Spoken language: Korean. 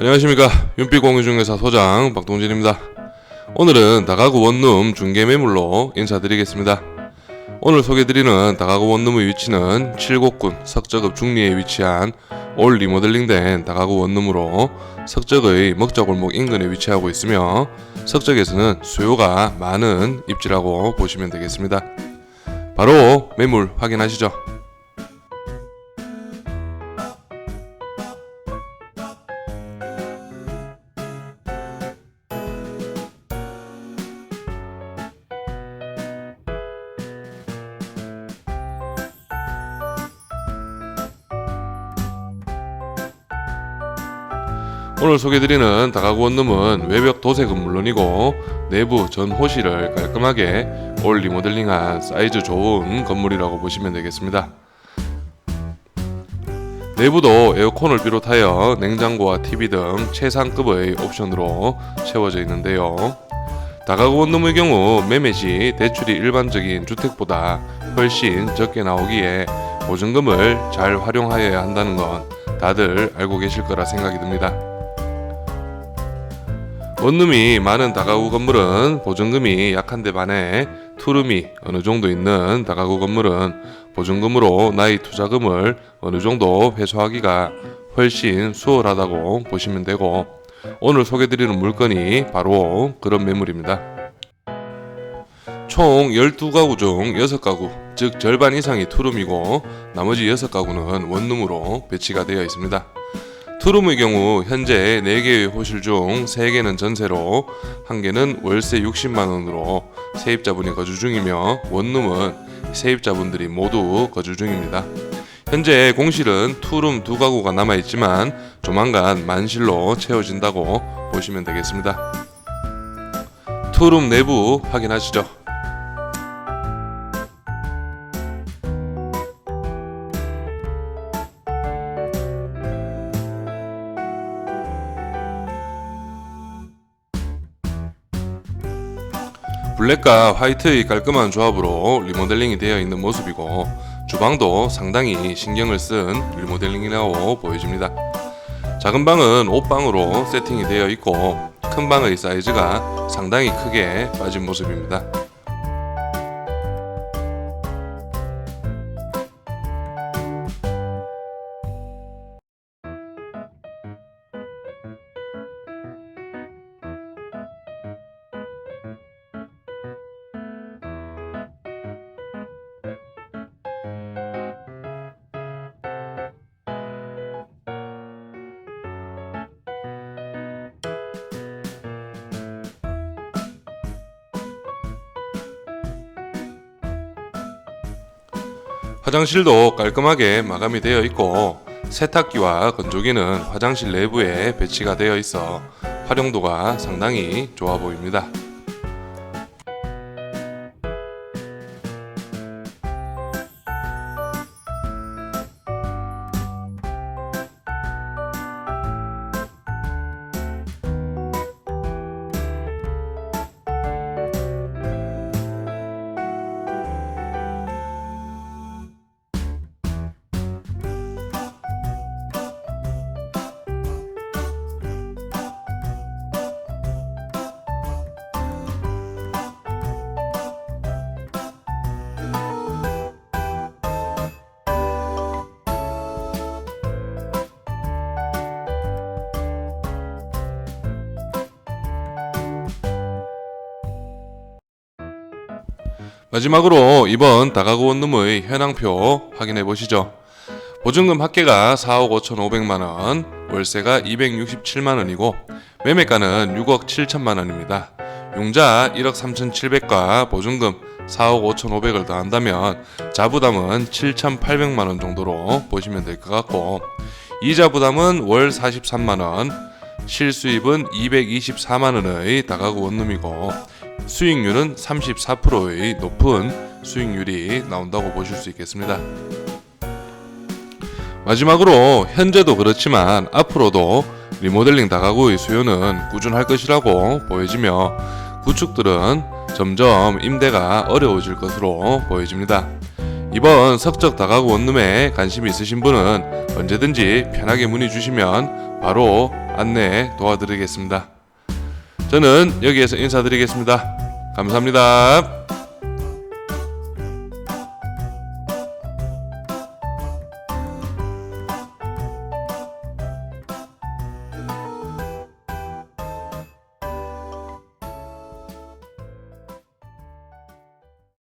안녕하십니까 윤빛공유중개사 소장 박동진입니다. 오늘은 다가구 원룸 중개 매물로 인사드리겠습니다. 오늘 소개드리는 다가구 원룸의 위치는 칠곡군 석적읍 중리에 위치한 올 리모델링된 다가구 원룸으로 석적의 먹자골목 인근에 위치하고 있으며 석적에서는 수요가 많은 입지라고 보시면 되겠습니다. 바로 매물 확인하시죠. 오늘 소개드리는 다가구 원룸은 외벽 도색은 물론이고 내부 전 호실을 깔끔하게 올 리모델링한 사이즈 좋은 건물이라고 보시면 되겠습니다. 내부도 에어컨을 비롯하여 냉장고와 TV 등 최상급의 옵션으로 채워져 있는데요. 다가구 원룸의 경우 매매 시 대출이 일반적인 주택보다 훨씬 적게 나오기에 보증금을 잘 활용하여야 한다는 건 다들 알고 계실 거라 생각이 듭니다. 원룸이 많은 다가구 건물은 보증금이 약한데 반해 투룸이 어느 정도 있는 다가구 건물은 보증금으로 나의 투자금을 어느 정도 회수하기가 훨씬 수월하다고 보시면 되고 오늘 소개드리는 물건이 바로 그런 매물입니다. 총 12가구 중 6가구, 즉 절반 이상이 투룸이고 나머지 6가구는 원룸으로 배치가 되어 있습니다. 투룸의 경우 현재 4개의 호실 중 3개는 전세로 1개는 월세 60만 원으로 세입자분이 거주 중이며 원룸은 세입자분들이 모두 거주 중입니다. 현재 공실은 투룸 두 가구가 남아 있지만 조만간 만실로 채워진다고 보시면 되겠습니다. 투룸 내부 확인하시죠. 블랙과 화이트의 깔끔한 조합으로 리모델링이 되어 있는 모습이고 주방도 상당히 신경을 쓴 리모델링이라고 보여집니다. 작은 방은 옷방으로 세팅이 되어 있고 큰 방의 사이즈가 상당히 크게 빠진 모습입니다. 화장실도 깔끔하게 마감이 되어 있고 세탁기와 건조기는 화장실 내부에 배치가 되어 있어 활용도가 상당히 좋아 보입니다. 마지막으로 이번 다가구 원룸의 현황표 확인해 보시죠. 보증금 합계가 4억 5천 5백만 원, 월세가 267만 원이고 매매가는 6억 7천만 원입니다. 융자 1억 3천 7백과 보증금 4억 5천 5백을 더한다면 자부담은 7천 8백만 원 정도로 보시면 될 것 같고 이자 부담은 월 43만 원, 실수입은 224만 원의 다가구 원룸이고 수익률은 34%의 높은 수익률이 나온다고 보실 수 있겠습니다. 마지막으로 현재도 그렇지만 앞으로도 리모델링 다가구의 수요는 꾸준할 것이라고 보여지며 구축들은 점점 임대가 어려워질 것으로 보여집니다. 이번 석적 다가구 원룸에 관심 있으신 분은 언제든지 편하게 문의 주시면 바로 안내 도와드리겠습니다. 저는 여기에서 인사드리겠습니다. 감사합니다.